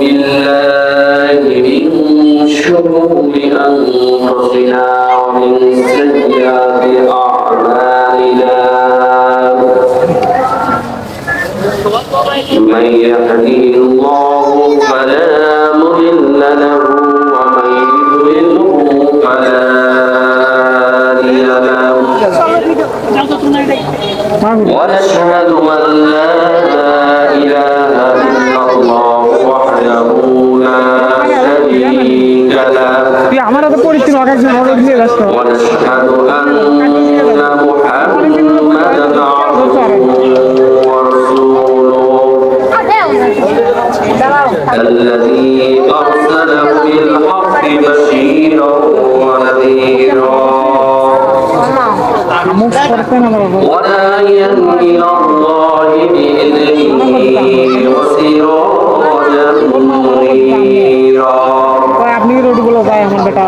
بالله من شرور أنفسنا ومن سيئات أعمالنا. من يهدي الله فلا مضل له ومن يضلله فلا هادي له. ونشهد أن لا তুই আমার হাতে পরিস্থিতি এক একজন অর্ডার দিয়ে ব্যস্ত ونشهد أن محمدا عبده ورسوله الذي أرسله بالحق بشيرا ونذيرا মুখ করতেন আমার উপর। وداعيا إلى الله بإذنه وسراجا منيرا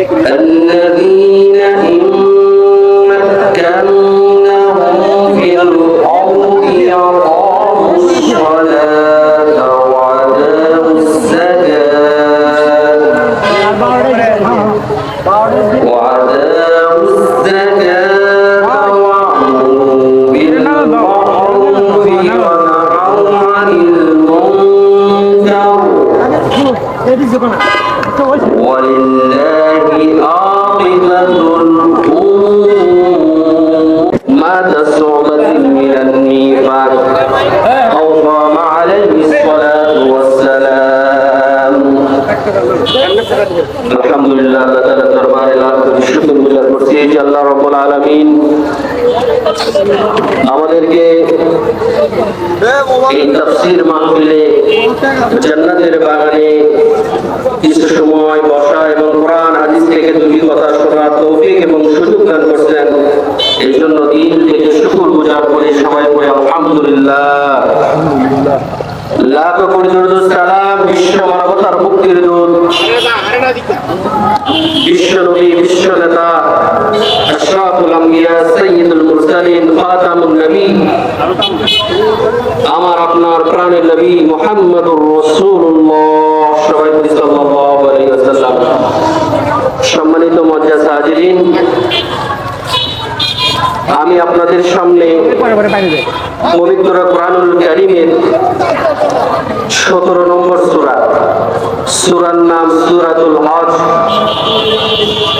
যেত তাফসীর মাহফিলে জান্নাতের বাগানে কিছু সময় বসা এবং কোরআন, হাদিস থেকে দুটি কথা শোনার তৌফিক এবং সুযোগ দান করছেন। এই জন্য দিন থেকে শুকুর গুজার করে সবাই বলে, আলহামদুলিল্লাহ। লাখ কোটি সালাম, বিশ্ব মানবতার মুক্তির দূত। বিশ্ব নবী, বিশ্ব নেতা, আশরাফুল আম্বিয়া সাইয়্যিদুল মুরসালিন খাতামুন নবী। আমার আপনার প্রাণের নবী মুহাম্মদুর রাসূলুল্লাহ সবাই সাল্লাল্লাহু আলাইহি ওয়াসাল্লাম। সম্মানিত মজ্জাজ হাজিরিন, আমি আপনাদের সামনে পবিত্র কোরআনুল কারীমের 17 নম্বর সূরা, সূরার নাম সূরাতুল হজ।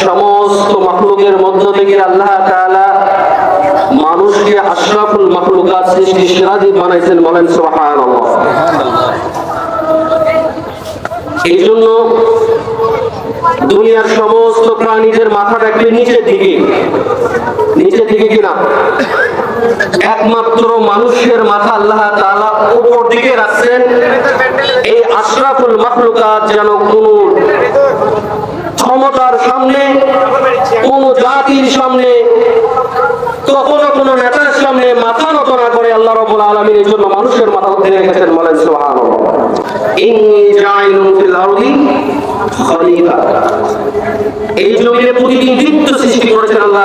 সমস্ত মাখলুকের মধ্য থেকে আল্লাহ মানুষকে আশরাফুল মাখলুকাত সৃষ্টি সিরাজি বানাইছেন বলেন সুবহানাল্লাহ। এই জন্য দুনিয়ার সমস্ত প্রাণীদের মাথা রাখবে নিচের দিকে নিচের দিকে কিনা? একমাত্র মানুষের মাথা আল্লাহ তাআলা উপর দিকে রাখছেন, এই আশরাফুল মাখলুকাত যেন কোন ক্ষমতার সামনে, কোন জাতির সামনে, কখনো কোন নেতার সামনে মাথা নত না করে আল্লাহ রাব্বুল আলামিন এই জন্য মানুষের মাথা উঠে রেখেছেন বলেন প্রতিনিধিত্ব সৃষ্টি করেছেন আল্লাহ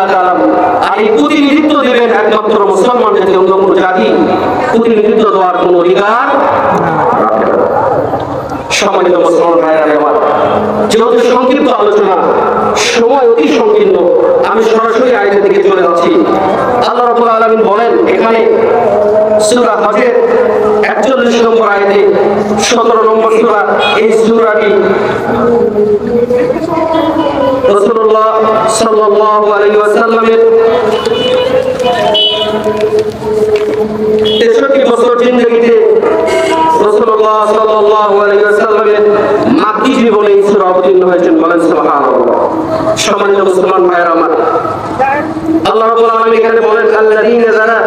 আর এই দেবেন একমাত্র কোনো জাতি। দেওয়ার কোনো অধিকার। সম্মানিত মুসলমান যেহেতু সংক্ষিপ্ত আলোচনা, সময় অতি সংকীর্ণ, আমি সরাসরি আয়তের দিকে চলে যাচ্ছি। আল্লাহ রাব্বুল আলামিন বলেন, এখানে সূরা হজের একচল্লিশ নম্বর আয়তে সতেরো নম্বর এই সুরাটি রসুল্লাহ সাল্লাল্লাহু ওয়াসাল্লামের তেষট্টি বছর জিন্দগিতে রসুল্লাহ সাল্লাল্লাহু আলাইহি ওয়াসাল্লামের মাতৃ জীবনে এই সূরা অবতীর্ণ হয়েছেন বলেন সম্মানিত মুসলমান ভাইয়েরা আমার, আল্লাহ আলামিন এখানে বলেন যারা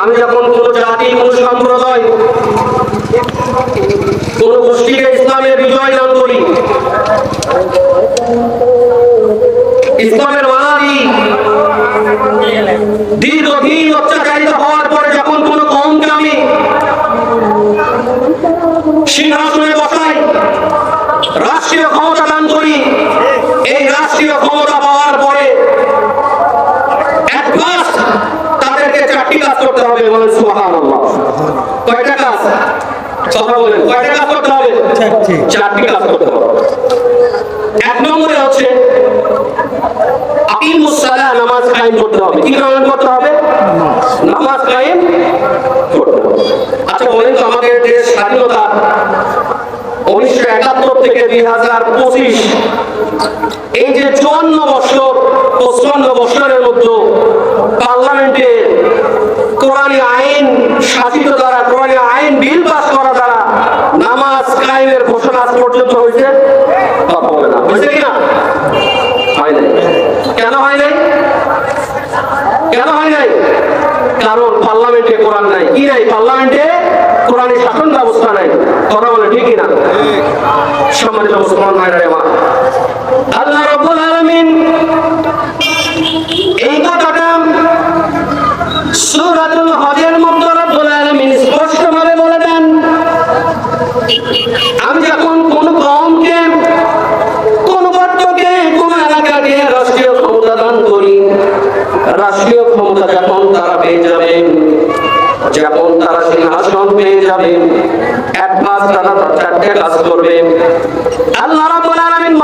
আমি যখন কোন জাতি, কোন সম্প্রদায়, কোন গোষ্ঠীকে ইসলামের বিজয় দান করি, ইসলামের মানারি অত্যাচারিত হওয়ার পরে যখন কোন কমকে আমি সিংহাসনে বসাই রাষ্ট্রীয় ক্ষমতা দান করি এই রাষ্ট্রীয় ক্ষমতা পাওয়ার পরে তাদেরকে চারটি কাজ করতে হবে বলেন সুবহানাল্লাহ। কয়টা কাজ? নামাজ কায়েম আচ্ছা বলেন স্বাধীনতা উনিশশো একাত্তর থেকে দুই হাজার পঁচিশ এই যে চুয়ান্ন বছর পঁচপান্ন বছরের মধ্যে পার্লামেন্টে কোরআনী আইন শাসিত দ্বারা, কোরআনী আইন বিল পাস করা দ্বারা নামাজ কায়েমের ঘোষণা পর্যন্ত হয়েছে? কিনা হয় নাই? কেন হয় নাই? কারণ পার্লামেন্টে কোরআন নাই। কি নাই? পার্লামেন্টে কোরআনের শাসন ব্যবস্থা নাই। কথা বলে ঠিকই না? সম্মানিত মুসলমান ভাইরা আল্লাহ রাব্বুল আলামিন এই কথাটা সূরাতুল হজের মধ্যে রাব্বুল আলামিন স্পষ্টভাবে বলে দেন। আমি যখন কোন কওমকে, কোন বর্তকে কোন রাষ্ট্রীয় ক্ষমতা দান করি, রাষ্ট্রীয় ক্ষমতা যখন তারা পেয়ে যাবে, যখন তারা সিংহাসন পেয়ে যাবে এক মাস তারা কাজ করবে। আল্লাহ রাব্বুল আলামিন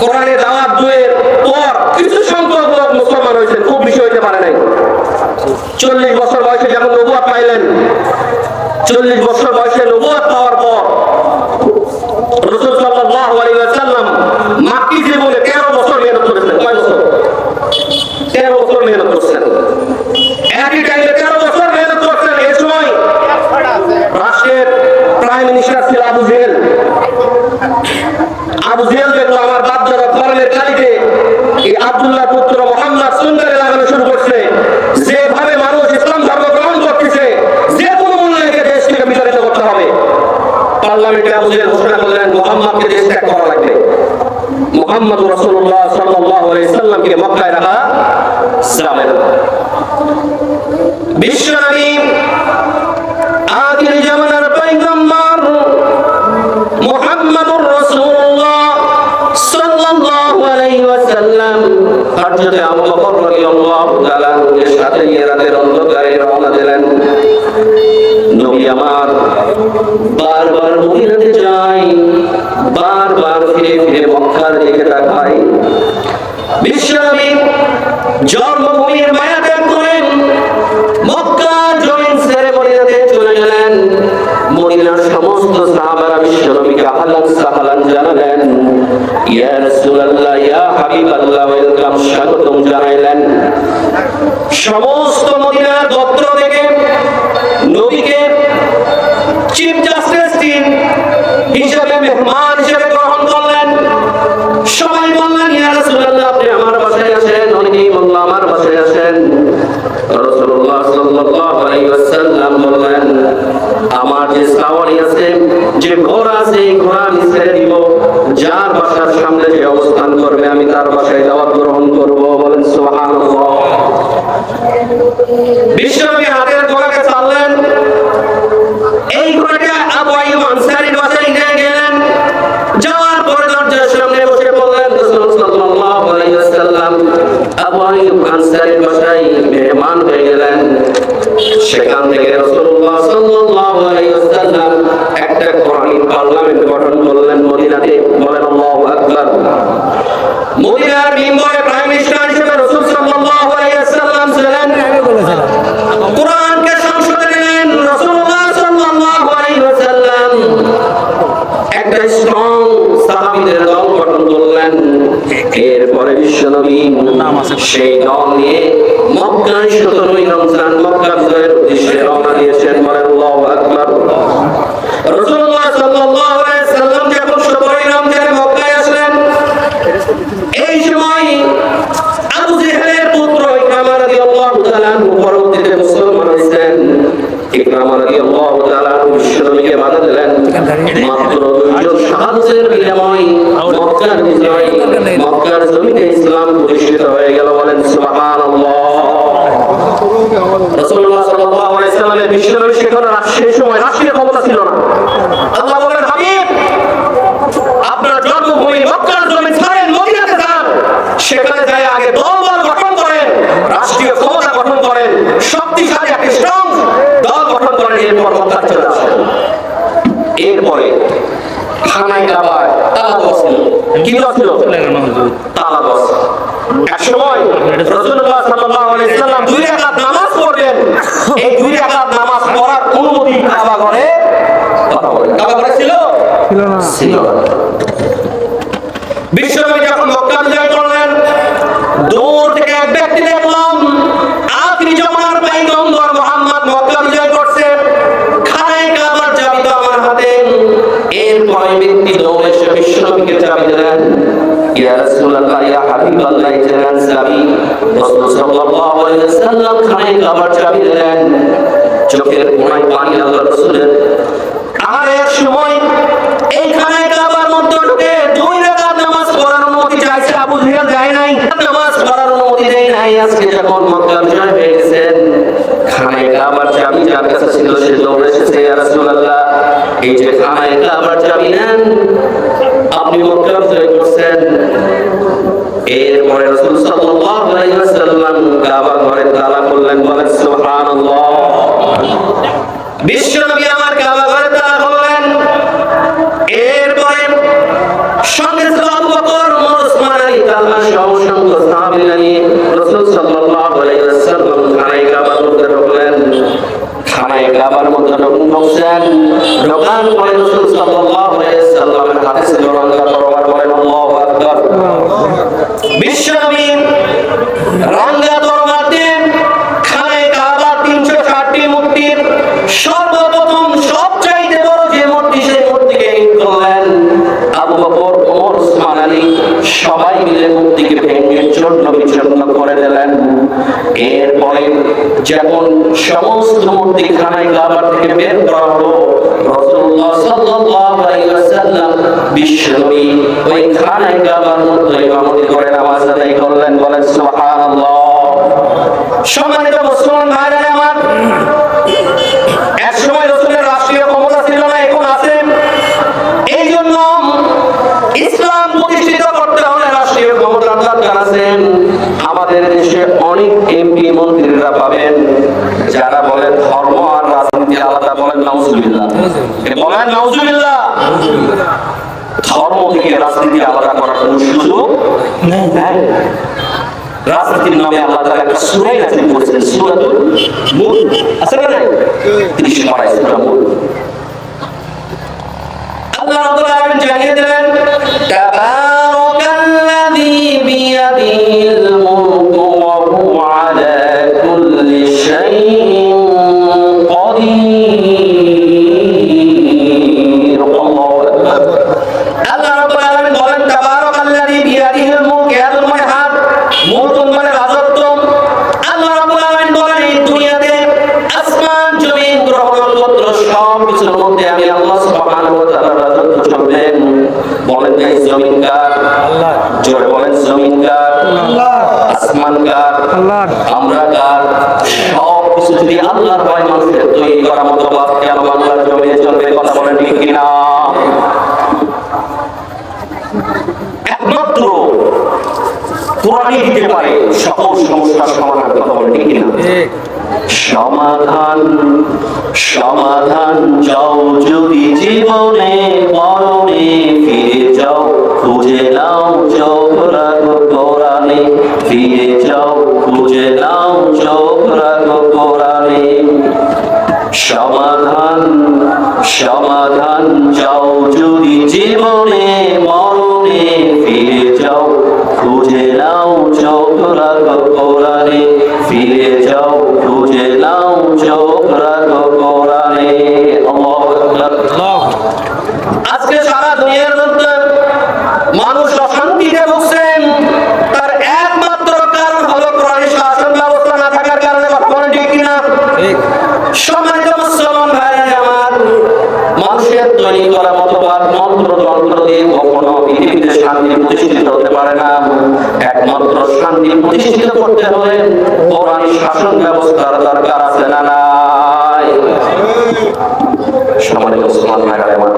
কোরআনের দাওয়াত দুয়ের পর কিছু সংখ্যক লোক মুসলমান হয়েছেন খুব বেশি হইতে পারে নাই। চল্লিশ বছর বয়সে যখন নবুয়াত পাইলেন, চল্লিশ বছর বয়সে নবুয়াত পাওয়ার পর রসুল সাল্লাল্লাহু আলাইহি ওয়াসাল্লাম জীবনে 13 বছর মেহনত করেছেন কয় বছর? 13 বছর মেহনত করেছেন 13 বছর মেহনত করেছেন এই সময় রাষ্ট্রের প্রাইম মিনিস্টার ছিল আবু জেহেল। আবু বাপ যারা ধর্মের কালিতে এই আব্দুল্লাহ পুত্র মোহাম্মদ সুন্দরে লাগানো শুরু করছে। যেভাবে মানুষ ইসলাম ধর্ম গ্রহণ করতেছে, যে কোনো মূল্যকে দেশ থেকে বিতাড়িত করতে হবে। পার্লামেন্টে আবুজের ঘোষণা করলেন, মোহাম্মদকে দেশ ত্যাগ করা লাগবে। মোহাম্মদ রসুল্লাহ সাল্লাহ আলাইসাল্লামকে মক্কায় রাখা যাবে বিশ্ব হযরত আবু বকর রাদিয়াল্লাহু তাআলা এর সাথে রাতের অন্ধকারে রওনা দিলেন। নবী আমার, বারবার মদিনাতে যাই, বারবার ফিরে ফিরে মক্কার দিকে তাকাই। বিশ্বনবী জন্মভূমির মায়া করে সমস্ত সাহাবারা বিশ্ব নবীকে আহলান সাহালান জানালেন। ইয়া রাসূলুল্লাহ, ইয়া হাবিবাল্লাহ, ওয়েলকাম স্বাগতম জানাইলেন। সমস্ত মদিনার গোত্র থেকে নবীকে চিফ জাস্টিস হিসেবে মেহমান করেন এরপর মক্কা চলে আসেন এরপরে খানায় কাবায় তালা দেওয়া কি ছিল? তালা দেওয়া এক সময় রাসূলুল্লাহ সাল্লাল্লাহু আলাইহি সাল্লাম দুই রাকাত নামাজ পড়বেন এই দুই রাকাত নামাজ পড়ার অনুমতি কাবা ঘরে কথা বলেন। কাবা ঘরে ছিল? ছিল না। ছিল বিশ্বনবী যখন মক্কা বিজয় করলেন দূর থেকে এক ব্যক্তি দেখলাম আখিরি জমানার পয়গম্বর মুহাম্মদ মক্কা বিজয় করছে খানায় কাবার চাবি তো আমার হাতে এই চোখের কোণায় সময় এইখানে কাবার মধ্যে ঢুকে দুই রাকাত নামাজ পড়ার অনুমতি চাইছে আবু জেহেল যায় নাই। নামাজ পড়ার অনুমতি দেয় নাই। আজকে যখন মক্কা বিজয় হয়ে খানায় কাবার চাবি যার কাছে ছিল, সে দৌড়ে এসেছে ইয়া রাসূলুল্লাহ এই যে খানায় কাবার আপনি মক্কা বিজয় করছেন। এরপরে রাসূল সাল্লাল্লাহু আলাইহি ঘরে তালা করলেন, বলেন, সুবহানাল্লাহ। বিশ্বনবী আমার কাবা ঘরে তালা করলেন এরপরে সঙ্গে ছিল আবু বকর ওমর ওসমান আলী তালহা সহ অসংখ্য সাহাবীরা নিয়ে রাসূল সাল্লাল্লাহু আলাইহি ওয়াসাল্লাম খানায় কাবার মধ্যে ঢুকলেন খানায় কাবার মধ্যে ঢুকুন করে রাসূল সাল্লাল্লাহু আলাইহি ওয়াসাল্লামের হাতে ছিল রঙা তরবার বলেন আল্লাহু আকবার বিশ্বনবী রাঙ্গা তরবার দিয়ে খানায় কাবা তিনশো ষাটটি মূর্তির সর্বপ্রথম সবচাইতে বড় যে মূর্তি সেই মূর্তিকে হিট করলেন আবু বকর ওমর ওসমান আলী সবাই মিলে মূর্তিকে ভেঙে চূর্ণ বিচূর্ণ করে দিলেন এরপরে যখন সমস্ত মূর্তি খানায় কাবার থেকে বের করা হলো। রাসূলুল্লাহ সাল্লাল্লাহু আলাইহি ওয়াসাল্লাম বিশ্বনবী ওই খানায় কাবার মধ্যে ইমামতি করে নামাজ আদায় করলেন, বলেন, সুবহানাল্লাহ। সম্মানিত মুসলমান ভাইরা আমার রাষ্ট্রীয় ক্ষমতা এখন আছে। এই জন্য ইসলাম প্রতিষ্ঠিত করতে রাষ্ট্রীয় ক্ষমতার দরকার আমাদের দেশে অনেক এমপি মন্ত্রীরা পাবেন যারা বলেন ধর্ম আর রাজনীতি আলাদা বলেন নাউজুবিল্লাহ বলেন নাউজুবিল্লাহ। ধর্ম থেকে রাজনীতি আলাদা করার কোনো সুযোগ নেই রাজনীতির নামে আল্লাহ তাআলা একটা সূরাই নাযিল করেছেন সূরাতুল মুলক। আছে না নাই? 30 পারায় সূরা মুলক। আল্লাহ রাব্বুল আলামিন জানিয়ে দিলেন তাবারাকাল্লাযী বিয়াদিহিল মুলকু ওয়া হুয়া আলা কুল্লি শাইইন। জমিন কার আল্লাহ। জোরে বলেন জমিন কার আল্লাহ। আসমান কার আল্লাহ। আমরা কার সব কিছু যদি আল্লাহর ভয় মানুষের তৈরি করা মতো বাদ কেন বাংলার জমিনে চলবে কথা বলেন ঠিক কিনা? একমাত্র কোরআনই দিতে পারে সকল সমস্যার সমাধান কথা বলেন ঠিক কিনা? সমাধান সমাধান যাও। যদি জীবনে মরণে ফিরে যাও, খুঁজে নাও চোখ রাখো কোরআনে ফিরে যাও, খুঁজে নাও চোখ রাখো কোরআনে সমাধান সমাধান যাও। যদি জীবনে মরণে ফিরে যাও, খুঁজে নাও চোখ রাখো কোরআনে ফিরে যাও খুঁজে নাও চোখ রাখো কোরআনে আল্লাহু আকবার আজকে সারা দুনিয়ার মধ্যে মানুষ অশান্তিতে ভুগছেন তার একমাত্র কারণ হলো কোরআনের শাসন ব্যবস্থা না থাকার কারণে বর্তমানে ঠিক কিনা সম্মানিত মুসলমান ভাই আমার মানুষের তৈরি করা মতবাদ মন্ত্র যন্ত্র দিয়ে কখনো পৃথিবীতে শান্তি প্রতিষ্ঠিত হতে পারে না একমাত্র শান্তি প্রতিষ্ঠিত করতে হলে পৌরাণিক শাসন ব্যবস্থার দরকার আছে না নাই সম্মানিত মুসলমান ভাইরা আমার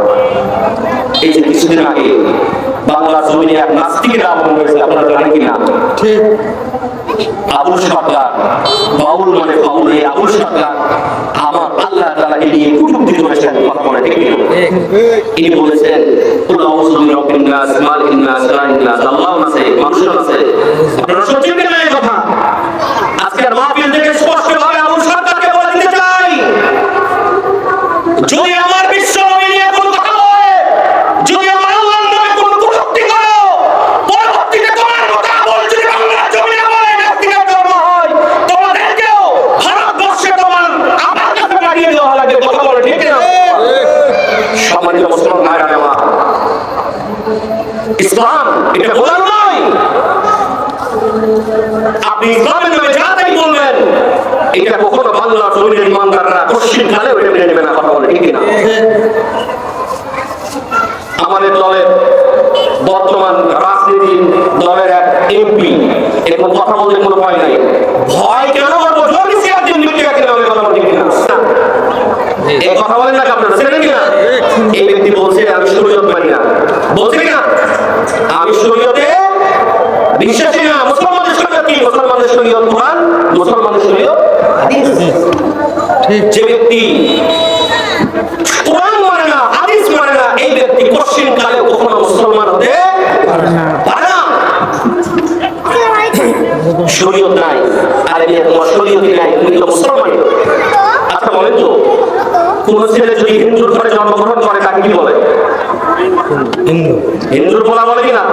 এই যে কিছুদিন আগে বাংলা জমিনে এক নাস্তিকের আগমন হয়েছে আপনারা জানেন কিনা ঠিক আবুল সরকার বাউল মানে বাউল এই আবুল সরকার আমার আল্লাহ তাআলাকে নিয়ে কুটুক্তি করেছেন কথা বলে ঠিক কিনা? ইনি বলেছেন কুল আউযু বিরাব্বিন নাস মালিকিন নাস ইলাহিন নাস আল্লাহ আছে মানুষ আছে কিনা এই কথা আজকের মাহফিল থেকে স্পষ্ট ভাবে আবুল সরকারকে বলে দিতে চাই যদি আমার বিশ্ব নিয়ে কোনো কথা বলে যদি আমার আল্লাহর নামে কোনো কটূক্তি করো পরবর্তীতে তোমার মতো আমল যদি বাংলার জমিনে বলে নাস্তিকের জন্ম হয় তোমাদেরকেও ভারতবর্ষে তোমার আমার কাছে লাগিয়ে দেওয়া লাগে কথা বলে ঠিক না সম্মানিত মুসলমান ভাইরা আমার ইসলাম এটা গোলাম নয় আপনি ইসলামের নামে যা তাই বলবেন এটা কখনো বাংলার জমিনের ইমানদাররা পশ্চিম কালেও এটা মেনে নেবে না কথা বলে ঠিক না আমাদের দলের বর্তমান রাজনীতি দলের এক এমপি এরকম কোনো ভয় নাই। ভয় কেন? করব জমি সিয়ার ব্যক্তি কাকে নামে কথা বলতে কিনা? এই কথা বলেন না আপনারা ছেড়ে কিনা? এই ব্যক্তি বলছে আমি শরীয়ত মানি না। বলছে কিনা? আমি শরীয়তে বিশ্বাসী না। মুসলমানের শরীয়ত কি? মুসলমানের শরীয়ত কোরআন মুসলমানের শরীয়ত হাদিস। যে ব্যক্তি কোরআন মানে না হাদিস মানে না এই ব্যক্তি পশ্চিম কালে কখনো মুসলমান হতে পারে না। শরীয়ত নাই আরে মেয়ে তোমার শরীয়তই নাই তুমি তো মুসলমান। আচ্ছা বলেন তো কোন ছেলে যদি হিন্দুর ঘরে জন্মগ্রহণ করে তাকে কি বলে? হিন্দুর বলা বলে কিনা?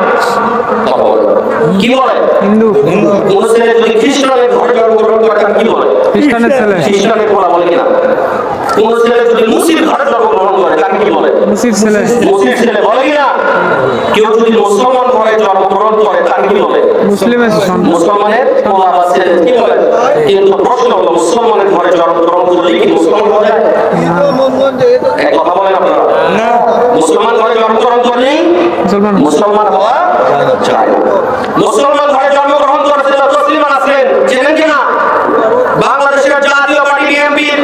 কি বলে? হিন্দু। কোন ছেলে যদি খ্রিস্টানের ঘরে জন্মগ্রহণ করে তাকে কি বলে? খ্রিস্টানের ছেলে। খ্রিস্টানের বলা বলে কিনা? কোন ছেলে যদি মুসলিম ঘরে জন্মগ্রহণ করে তাকে কি বলে? মুসির ছেলে। মুসলিম ছেলে বলে কিনা? কেউ যদি মুসলমান ঘরে জন্মগ্রহণ করে তাকে কি বলে? মুসলিমের মুসলমানের বলে কিন্তু প্রশ্ন হলো মুসলমানের ঘরে জন্মগ্রহণ করলে কি মুসলমান যায়? এক কথা বলেন আপনারা। মুসলমান ঘরে জন্মগ্রহণ করলেই মুসলমান। মুসলমান হওয়া যায়। মুসলমান ঘরে জন্মগ্রহণ করেছে তসলিমান আছেন চেনেন কিনা বাংলাদেশের জাতীয় পার্টি বিএনপির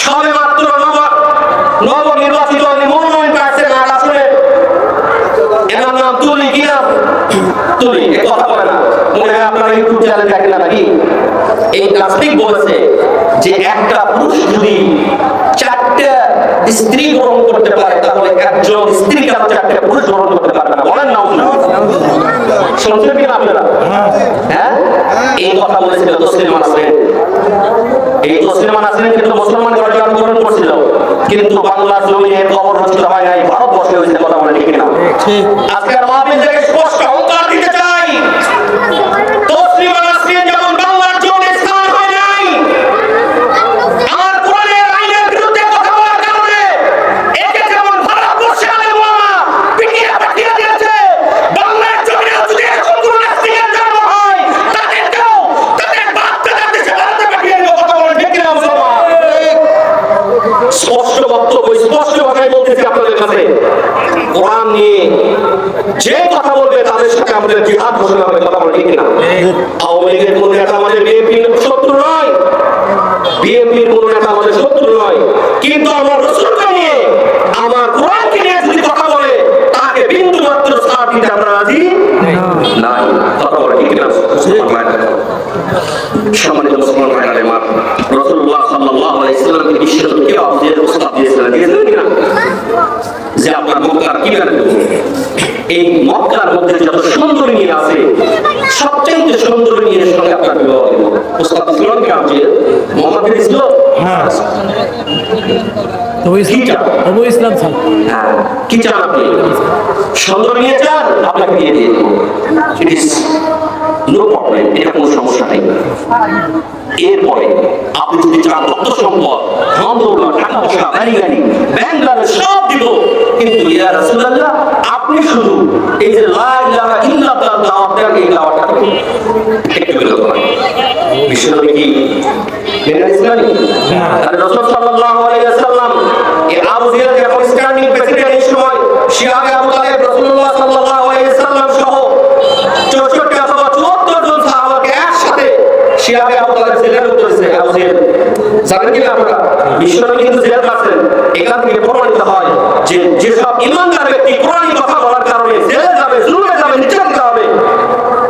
সবে মাত্র নব নব নির্বাচিত মনোনয়ন পাচ্ছেন আর আসলে এনার নাম তুলি কি নাম তুলি এ কথা বলে না মনে হয় চ্যানেল দেখেন না নাকি? এই নাস্তিক বলেছে যে একটা পুরুষ যদি চারটে স্ত্রী গ্রহণ করতে পারে তাহলে একজন স্ত্রী কেন চারটে পুরুষ গ্রহণ করতে পারবে না। বলেন না শুনছেন কিনা আপনারা? হ্যাঁ? এই কথা বলেছিল তসলিম আসলেন এই তসলিমা নাসরিন কিন্তু মুসলমান ঘরে জন্মগ্রহণ করছিল। কিন্তু বাংলার জমিনে কবর রচিত হয় নাই ভারতবর্ষে হয়েছে কথা বলে ঠিক না আজকের মাহফিল থেকে স্পষ্ট অঙ্কার দিতে চাই তসলিমা নাসরিন যেমন বাংলার জমিনে স্থান হয় নাই আমার কোরআনের আইনের বিরুদ্ধে কথা বলার কারণে একে যেমন ভারতবর্ষে আলেম ওলামা পিটিয়ে পাঠিয়ে দিয়েছে বাংলার জমিনে যদি এখন কোনো নাস্তিকের জন্ম হয় তাদেরকেও তাদের বাপ দাদার দেশে ভারতে পাঠিয়ে দেবো কথা বলেন ঠিক কিনা মুসলমান স্পষ্ট বক্তব্য স্পষ্ট ভাষায় বলতেছি আপনাদের কাছে কোরআন নিয়ে যে কথা বলবে তাদের সাথে আমাদের জিহাদ ঘোষণা হবে কথা বলে ঠিক কিনা? আওয়ামী লীগের কোন নেতা আমাদের বিএনপির শত্রু নয়। বিএনপির কোন নেতা আমাদের শত্রু নয়। কিন্তু আমার রসুলকে নিয়ে আমার কোরআনকে নিয়ে যদি কথা বলে তাকে বিন্দু মাত্র সাথ দিতে আমরা রাজি নাই। কথা বলে ঠিক না সম্মানিত মুসলমান ভাইরা রে মা রসুল্লাহ সাল্লাল্লাহু আলাইহি সাল্লামকে বিশ্বের কে প্রস্তাব দিয়েছিলেন। দিয়েছিলেন কিনা? যে আপনার মক্কার কি করে এই মক্কার মধ্যে যত সুন্দরী মেয়ে আছে সবচেয়ে সুন্দরী মেয়ের সঙ্গে আপনার বিবাহ দেব প্রস্তাব ছিল কি আপনি মোহাম্মদ হ্যাঁ। তবু কি তবু ইসলাম ছাড় হ্যাঁ, কি চান আপনি? সুন্দর নিয়ে চান? আপনাকে দিয়ে দিয়ে দেবো ইট ইস নো প্রবলেম এটা কোনো সমস্যা নেই। এরপরে আপনি যদি চান তথ্য সম্পদ ধন টাকা পয়সা গাড়ি গাড়ি ব্যাংক সব দিব। কিন্তু ইয়া রাসূলুল্লাহ আপনি শুধু এই যে লা ইলাহা ইল্লাল্লাহ দাওয়াত দেন এই দাওয়াতটা একটু বিরত করেন বিশ্বনবী কি? মেনে ইসলামী? আর রাসূল সাল্লাল্লাহু আলাইহি ওয়াসাল্লাম আবু জিয়াদ যখন প্রেসিডেন্ট এই সময় শিয়াবে আবু তালেব রাসূলুল্লাহ সাল্লাল্লাহু আলাইহি ওয়াসাল্লাম সহ 64 অথবা 74 জন সাহাবাকে একসাথে শিয়াবে আবু তালেব জেলে উঠেছে আবু জিয়াদ, জানেন কি আপনারা? বিশ্বনবী কিন্তু জেলে আছেন এখান থেকে প্রমাণিত হয় যে যেসব ইমানদার ব্যক্তি কোরআনী কথা বলার কারণে জেলে যাবে, জুলুমে যাবে, নির্যাতিত হবে,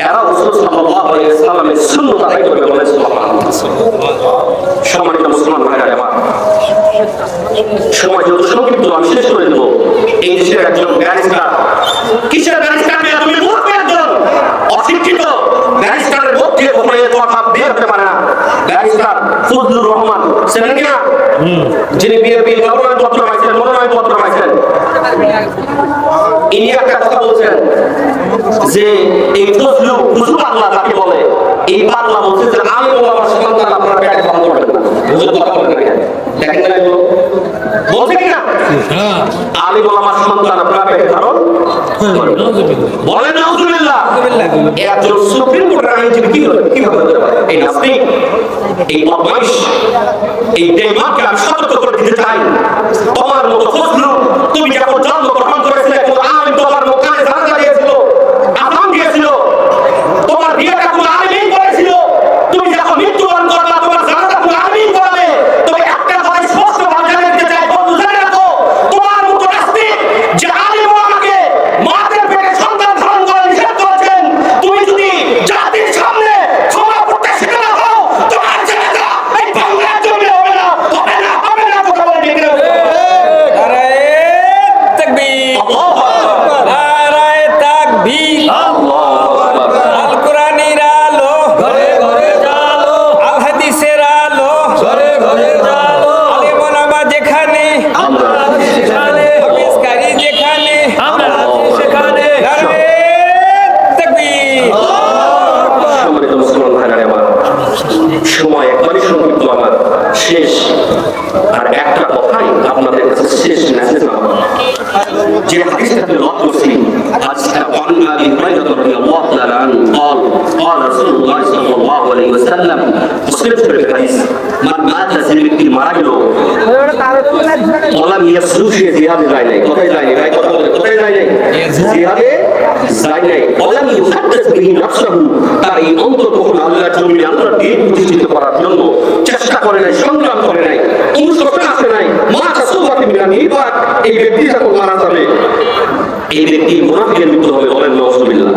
এরা রাসূল সাল্লাল্লাহু আলাইহি ওয়াসাল্লামের সুন্নাত আদায় করবে সুবহানাল্লাহ সম্মানিত মুসলমান ভাইরা আমার সময় যত সংক্ষিপ্ত আমি শেষ করে দেবো। এই দেশের একজন ব্যারিস্টার। কিসের ব্যারিস্টার তুমি মূর্খ একজন। অশিক্ষিত। ব্যারিস্টারের মুখ দিয়ে কখনো এ কথা বের হতে পারে না। ব্যারিস্টার ফজলুর রহমান ছিলেন কিনা? যিনি বিএনপির মনোনয়ন পত্র পাইছেন মনোনয়ন পত্র পাইছেন ইনি একটা কথা বলছেন যে এই ফজলু ফজলু পাগলা তাকে বলে এই পাগলা বলছে যে আমি ওলামার সন্তান আপনারা পেটে ধারণ করবেন না। বুঝতে বলেন না। দেখেন না এগুলো বলছে কিনা আলী ওলামার সন্তান আপনারা পেটে ধারণ বলেন একজন সুপ্রিম কোর্টের আইনজীবী কি হবে কি হবে এই নাস্তিক এই বদমাইশ এই বেঈমানকে আমি সতর্ক করে দিতে চাই। তোমার মতো ফজলু তুমি যখন ওলাম জিহাদে যায় নাই। কোথায় যায় নাই কথা বলে কোথায় যায় নাই? জিহাদে যায় নাই। ওলাম ইউহাদ্দিস বিহি নাফসাহু। তার এই অন্তর কখনো আল্লাহর জমিনে আল্লাহর দিন প্রতিষ্ঠিত করার জন্য চেষ্টা করে নাই সংগ্রাম করে নাই আসে নাই। মা কাসুবাতি এই ব্যক্তি যখন মারা যাবে এই ব্যক্তি মুনাফিকের মৃত্যু হবে বলেন নাউজুবিল্লাহ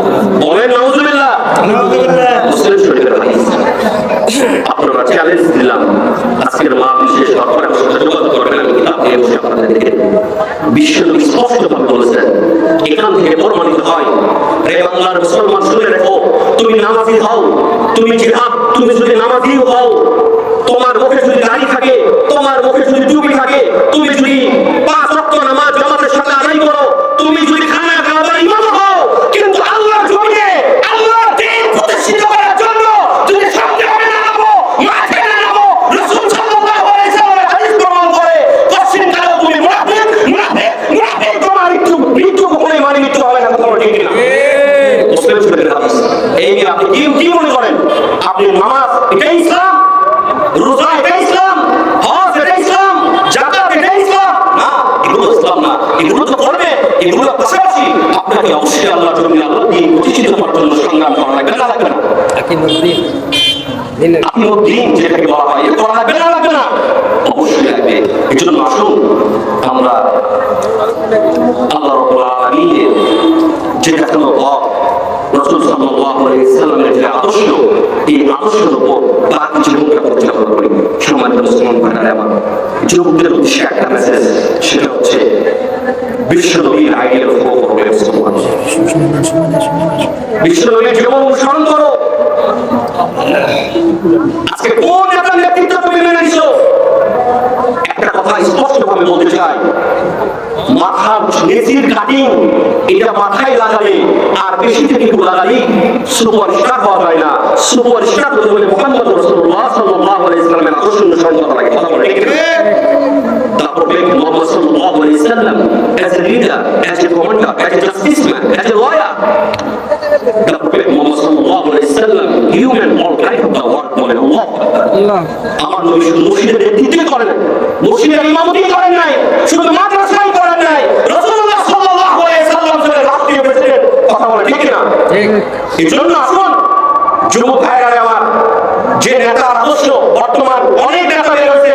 মুসলিম শরীফের হাদিস আপনারা চ্যালেঞ্জ দিলাম আজকের মা বিশেষ আপনারা সাথে যোগাযোগ বলেছেন এখান থেকে হয় তুমি হও তুমি তুমি যদি নামাজি হও তোমার মুখে যদি এগুলো তো করবে এগুলো পাশাপাশি আপনাকে অবশ্যই আল্লাহ জমি আল্লাহ দিয়ে প্রতিষ্ঠিত করার জন্য সংগ্রাম করা লাগবে না লাগবে না আকিমুদ্দিন দিনের আত্মীয়দিন যেটাকে বলা হয় এটা করা লাগবে না লাগবে না অবশ্যই লাগবে এই জন্য আসুন আমরা আল্লাহ রব্বুল আলামিনের যে দেখানো পথ রসুল সাল্লাল্লাহু আলাইহি সাল্লামের যে আদর্শ এই আদর্শের উপর বাকি জীবনটা পরিচালনা করি ভাইরা আমার যুবকদের উদ্দেশ্যে একটা মেসেজ সেটা হচ্ছে বিশ্বনবীর আইডিয়াল ফলো করবে মুসলমান। বিশ্ব জীবন অনুসরণ করো। আজকে কোন নেতার নেতৃত্ব তুমি মেনে নিছো একটা কথা স্পষ্ট ভাবে বলতে চাই মাথার নেজির কাটিং এটা মাথায় লাগালে আর বেশি থেকে একটু লাগালেই সুপরিষ্কার হওয়া যায় না। সুপরিষ্কার হতে হলে মোহাম্মদ রসুল্লাহ সাল্লাহ ইসলামের আদর্শ অনুসরণ করা লাগে। কথা বলে ঠিক না? তারপর দেখবেন মোহাম্মদ সাল্লাহ ইসলাম as a leader, as a commander, as a justiceman, as a lawyer, তারপরে মোহাম্মদ সাল্লাহ ইসলাম human all kind of the world বলেন আল্লাহ আমার নবী শুধু মসজিদের নেতৃত্বে করেন মসজিদের ইমামতি করেন নাই শুধু মাদ্রাসাই করেন নাই রাসূলুল্লাহ সাল্লাল্লাহু আলাইহি সাল্লাম ছিলেন রাষ্ট্রীয় প্রেসিডেন্ট কথা বলে ঠিক। না ঠিক এই জন্য আসুন যুবক ভাইরা আমার যে নেতার আদর্শ বর্তমান অনেক নেতা বের হয়েছে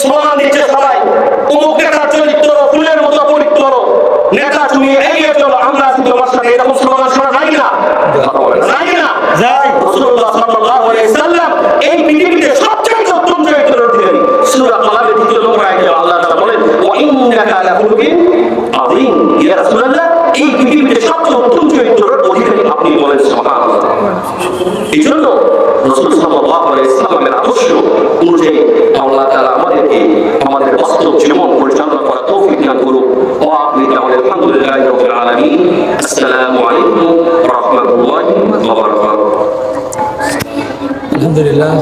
স্লোগান দিচ্ছে সবাই। অমুক নেতার চরিত্র ফুলের মতো পবিত্র। নেতা তুমি এগিয়ে চলো আমরা আছি তোমার সাথে এরকম স্লোগান শোনা যায় না যায় না রাসূলুল্লাহ সাল্লাল্লাহু আলাইহি সাল্লাম এই পৃথিবীতে সবচেয়ে উত্তম চরিত্রের অধিকারী সূরা কালামের দ্বিতীয় নম্বর আয়াতে আল্লাহ তাআলা বলেন ওয়া ইন্নাকা লাহুলুকিন আযীম। ইয়া রাসূলুল্লাহ এই পৃথিবীতে সবচেয়ে উত্তম চরিত্রের অধিকারী আপনি বলেন সুবহানাল্লাহ এই জন্য আদর্শ অনুযায়ী আল্লাহ তাআলা আমাদের বাস্তব জীবন পরিচালনা করার তৌফিক দান করুন ওয়া আপনি তাআলা আলহামদুলিল্লাহি আলহামদুলিল্লাহ।